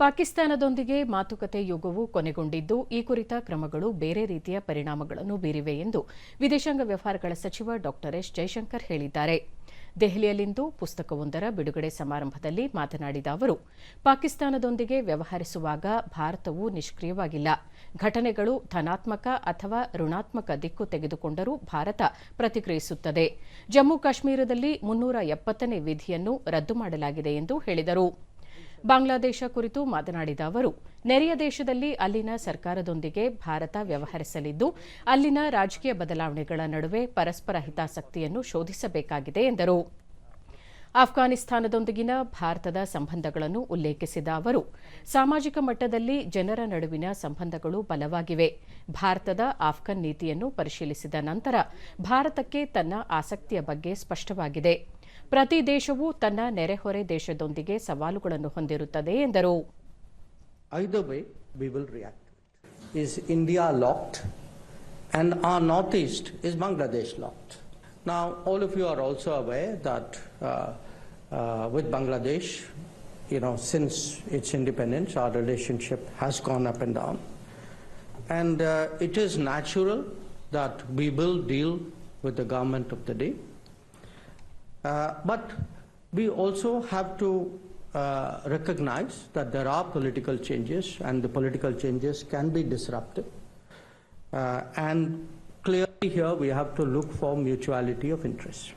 ಪಾಕಿಸ್ತಾನದೊಂದಿಗೆ ಮಾತುಕತೆ ಯುಗವು ಕೊನೆಗೊಂಡಿದ್ದು, ಈ ಕುರಿತ ಕ್ರಮಗಳು ಬೇರೆ ರೀತಿಯ ಪರಿಣಾಮಗಳನ್ನು ಬೀರಿವೆ ಎಂದು ವಿದೇಶಾಂಗ ವ್ಯವಹಾರಗಳ ಸಚಿವ ಡಾ ಎಸ್ ಜೈಶಂಕರ್ ಹೇಳಿದ್ದಾರೆ. ದೆಹಲಿಯಲ್ಲಿಂದು ಪುಸ್ತಕವೊಂದರ ಬಿಡುಗಡೆ ಸಮಾರಂಭದಲ್ಲಿ ಮಾತನಾಡಿದ ಅವರು, ಪಾಕಿಸ್ತಾನದೊಂದಿಗೆ ವ್ಯವಹರಿಸುವಾಗ ಭಾರತವು ನಿಷ್ಕ್ರಿಯವಾಗಿಲ್ಲ. ಘಟನೆಗಳು ಧನಾತ್ಮಕ ಅಥವಾ ಋಣಾತ್ಮಕ ದಿಕ್ಕು ತೆಗೆದುಕೊಂಡರೂ ಭಾರತ ಪ್ರತಿಕ್ರಿಯಿಸುತ್ತದೆ. ಜಮ್ಮು ಕಾಶ್ಮೀರದಲ್ಲಿ ಮುನ್ನೂರ ಎಪ್ಪತ್ತನೇ ವಿಧಿಯನ್ನು ರದ್ದು ಮಾಡಲಾಗಿದೆ ಎಂದು ಹೇಳಿದರು. ಬಾಂಗ್ಲಾದೇಶ ಕುರಿತು ಮಾತನಾಡಿದ ಅವರು, ನೆರೆಯ ದೇಶದಲ್ಲಿ ಅಲ್ಲಿನ ಸರ್ಕಾರದೊಂದಿಗೆ ಭಾರತ ವ್ಯವಹರಿಸಲಿದ್ದು, ಅಲ್ಲಿನ ರಾಜಕೀಯ ಬದಲಾವಣೆಗಳ ನಡುವೆ ಪರಸ್ಪರ ಹಿತಾಸಕ್ತಿಯನ್ನು ಶೋಧಿಸಬೇಕಾಗಿದೆ ಎಂದರು. ಆಫ್ಘಾನಿಸ್ತಾನದೊಂದಿಗಿನ ಭಾರತದ ಸಂಬಂಧಗಳನ್ನು ಉಲ್ಲೇಖಿಸಿದ ಅವರು, ಸಾಮಾಜಿಕ ಮಟ್ಟದಲ್ಲಿ ಜನರ ನಡುವಿನ ಸಂಬಂಧಗಳು ಬಲವಾಗಿವೆ. ಭಾರತದ ಆಫ್ಘನ್ ನೀತಿಯನ್ನು ಪರಿಶೀಲಿಸಿದ ನಂತರ, ಭಾರತಕ್ಕೆ ತನ್ನ ಆಸಕ್ತಿಯ ಬಗ್ಗೆ ಸ್ಪಷ್ಟವಾಗಿದೆ. ಪ್ರತಿ ದೇಶವೂ ತನ್ನ ನೆರೆಹೊರೆ ದೇಶದೊಂದಿಗೆ ಸವಾಲುಗಳನ್ನು ಹೊಂದಿರುತ್ತದೆ ಎಂದರು Either way, we will react. Is India locked? And our northeast is Bangladesh locked. Now, all of you are also aware that uh, uh, with Bangladesh, you know, since its independence, our relationship has gone up and down. And uh, it is natural that we will deal with the government of the day. Uh, but we also have to uh, recognize that there are political changes and the political changes can be disruptive. Uh, and clearly here we have to look for mutuality of interest.